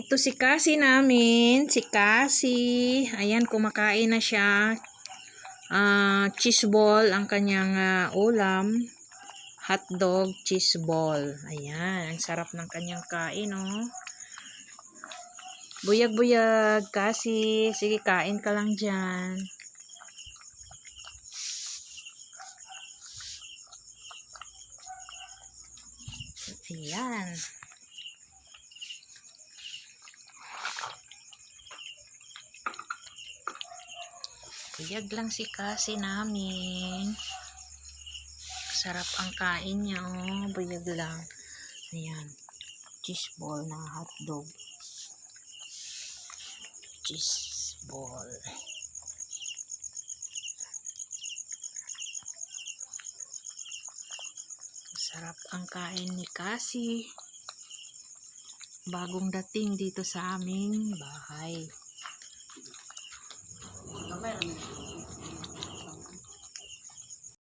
Ito si Cassie namin. Si Cassie. Ayan, kumakain na siya. Ah, cheese ball ang kanyang ah, ulam. Hotdog, cheese ball. Ayan, ang sarap ng kanyang kain, oh. Buyag-buyag, Cassie. Sige, kain ka lang dyan. Ayan. Buyag lang si Cassie namin. Sarap ang kain niya, oh. Buyag lang. Ayan. Cheese ball na hotdog. Cheese ball. Sarap ang kain ni Cassie. Bagong dating dito sa aming bahay. 卖了没有？